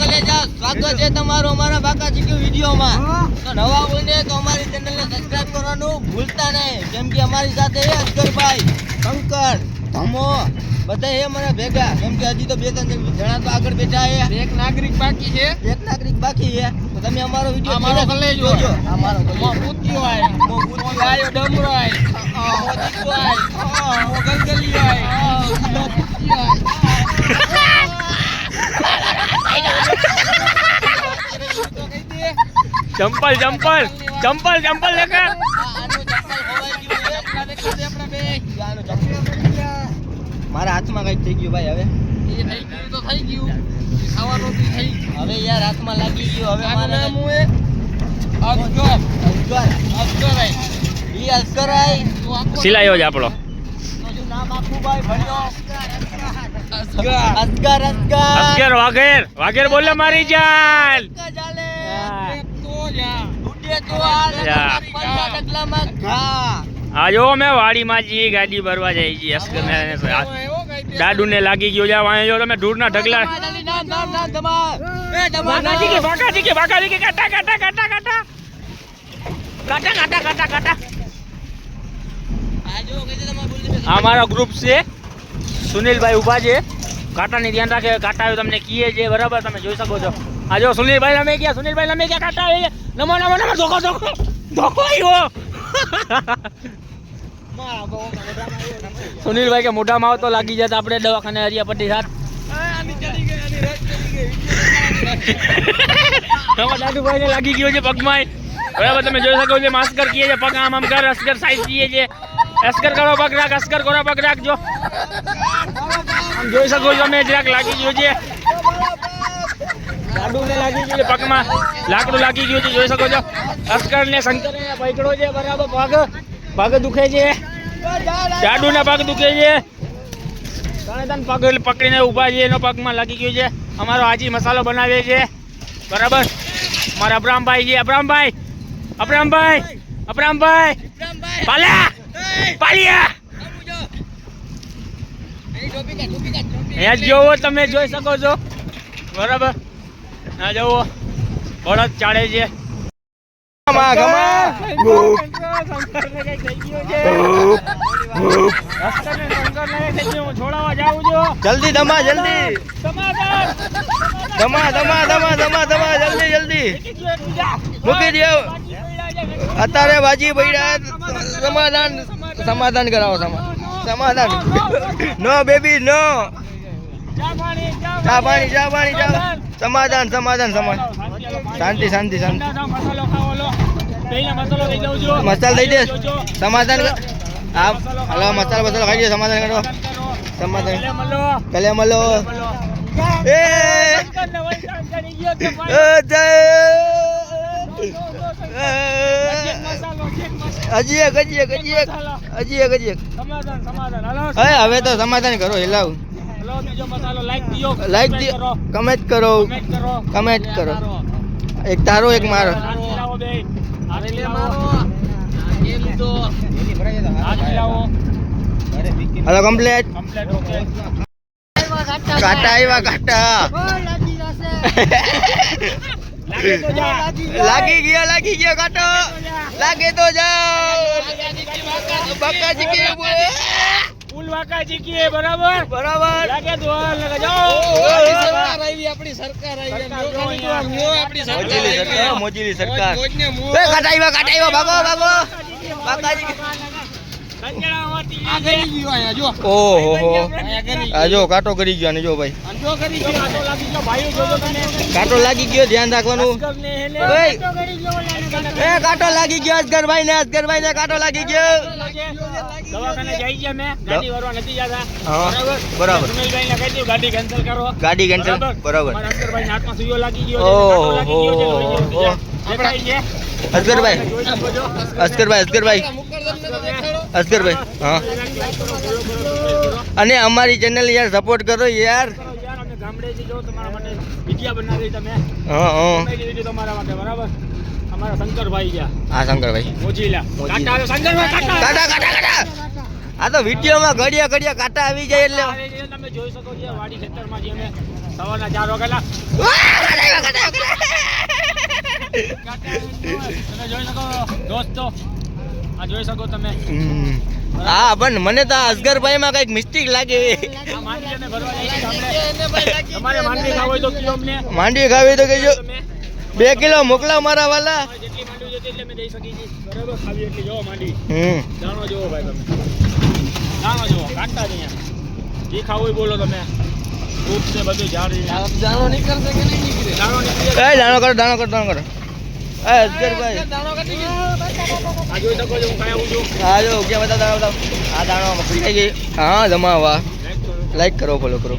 કલેજા સ્વાગત છે તમારું અમારા બાકા ચીકી વિડીયોમાં. તો નવા હોય તો અમારી ચેનલને સબસ્ક્રાઇબ કરવાનું ભૂલતા નહીં. કેમ કે અમારી સાથે અસ્કરભાઈ શંકર ધમો બધા એ મને ભેગા. કેમ કે હજી તો બે ત્રણ જણા તો આગળ બેઠા છે. એક નાગરિક બાકી છે. એક નાગરિક બાકી છે. તો તમે અમારો વીડિયો અમારો મારો કલેજો. આ મો પૂત્યો આય. મો પૂત્યો. મો ડમરો આય. મો દીકરો આય. મો ગલગલી આય. મો પૂત્યો આય. ચંપલ ચંપલ ચંપલ ચંપલ લેકે. આ- આનું ચપ્પલ ખોવાઈ ગયું છે. આનું ચપ્પલ. મારા હાથમાં કંઈક થઈ ગયું ભાઈ હવે. એ થઈ ગયું તો થઈ ગયું. ખાવાનું બી થઈ હવે યાર હાથમાં લાગી ગયું હવે મારે નામ હું અસ્કર અજગર આય ઈ આઈ સિલાયો જ આપણો. નામ આખું ભાઈ ભણ્યો. અસગર અસગર. અસગર અસ્કર વાઘેર વાઘેર બોલે મારી જાન અસ્કર ચાલે એ તો જા ઉડે તો હાલ યા. પંજા ડગલામાં ઘા આ જો. મેં વાડીમાં જી ગાડી ભરવા જાય છે અસ્કર ને દાદુ ને લાગી ગયો જા વાંહે જો તમે ધૂળના ઢગલા. નામ નામ નામ ધમાલ એ ધમાલ બાકાજી કે બાકાજી કે બાકાજી કે કાટા કાટા કાટા કાટા. કાટા કાટા કાટા કાટા. આ જો કઈ છે તમારે બોલી દે આ મારો ગ્રુપ છે. સુનિલભાઈ ઊભા છે. કાંટાની ધ્યાન રાખે કાંટા આવ્યો તમને કીએ છે બરાબર તમે જોઈ શકો છો. આ જો સુનિલભાઈ રમે ગયા સુનિલભાઈ રમે ગયા કાંટા આવે છે. નમો નમો નમો, ધોકો ધોકો. ધોકો આવ્યો. સુનિલભાઈ કે મોઢામાં તો લાગી જાય આપણે દવાખાને હરિયા પટ્ટી સાથ આમાં ભાઈ લાગી ગયો છે પગમાં. બરાબર, તમે જોઈ શકો છો, માસ્કર કીએ છે, પગ આમ આમ કર અસ્કર સાઈઝ કીએ છે. અસ્કર કરો, પગ રાખ અસ્કર કરો, પગ રાખજો જોઈ શકો છો અમે જરાક લાગી ગયો છે. દાદુને લાગી ગયું છે પગમાં. લાકડું લાગી ગયું છે જોઈ શકો છો. અસ્કર ને શંકર પકડો છે બરાબર પગ. પગ દુખે છે. દાદુને પગ દુખે છે. ત્રણે ત્રણ પગ પકડીને ઊભા છે એનો પગમાં લાગી ગયું છે. અમારો આજી મસાલો બનાવે છે. બરાબર? મારા અબ્રામભાઈ છે. અબ્રામભાઈ અબ્રામભાઈ અબ્રામભાઈ પાલ્યા! પાલિયા! અહીંયા જોવો તમે જોઈ શકો છો. બરાબર? ના જવો બળદ ચાડે છે. જલ્દી ધમા જલ્દી. ધમા ધમા ધમા દમા દમા જલ્દી જલ્દી. મૂકી દેવ અત્યારે ભાજી ભૈડા સમાધાન સમાધાન કરાવો સમાધાન. No baby no. ચા પાણી ચા પાણી. ચા પાણી ચા. સમાધાન સમાધાન સમાધાન. શાંતિ શાંતિ શાંતિ. મસાલો દઈ દે સમાધાન હા હલો મસાલો મસાલો ખાઈ દે સમાધાન કરો. સમાધાન કલે મળો એ! હજી એક હજી એક હજી એક. હજી એક હજી એક. હવે તો સમાધાન કરો હિલાવ. લાઈક દિયો કમેન્ટ કરો. કમેન્ટ કરો. એક તારો એક મારો. હલો કમ્પ્લેટ કાટા આવ્યા કાટા. લાગી ગયા લાગી ગયો કાટો. લાગે તો જાઓ બક્કા જીકી ઉલવાકા જીકીએ કાંટો કરી ગયો ને જો ભાઈ. કાંટો લાગી ગયો ધ્યાન રાખવાનું કાંટો લાગી ગયો અસગરભાઈ ને અસગરભાઈ ને કાંટો લાગી ગયો ગાડી કેન્સલ બરાબર? અસ્કરભાઈ. ના હાથમાં સુયો હા. અને અમારી ચેનલ યાર સપોર્ટ કરો યાર. ગામડેથી જો તમારા માટે વિડિયા બનાવી તમે. હા હા. તમારા માટે બરાબર? અમારા શંકરભાઈ ગયા. હા શંકરભાઈ. મોજીલા. શંકરભાઈ કાંટા કાટા કાટા કાટા આ તો વિડીયોમાં ઘડિયા ઘડિયા કાટા આવી જાય એટલે. તમે જોઈ શકો છો વાડી ખેતરમાં જે અમે સવારના ચાર વાગેલા તમે જોઈ શકો દોસ્તો. આ જોઈ શકો તમે. હા પણ મને તો અસગરભાઈ માં કંઈક મિસ્ટેક લાગે માંડવી ખાવ તો કહેજો. બે કિલો મોકલા મારા વાલા. જેટલી માંડવી એટલી દઈ બરાબર? ખાવી એટલી જોવો માંડવી હમ. દાણો જોવો ભાઈ તમે. દાણો જોવો કાઢતા જ અહીંયા. જે ખાવું બોલો તમે. ફૂટ છે બધું ઝાડ છે. નીકળશે કે નહીં નીકળે? દાણો નીકળી એ દાણો કરો દાણો કરો દાણો કરો. એ અસગરભાઈ દાણો કાઢી ગયો આ જોઈ શકો છો હું ખાઈ આવું છું. હા જો ક્યાં બતાવ દાણો બતાવ આ દાણો પકડી ગઈ હા જમાવા. લાઈક કરો. ફોલો કરો.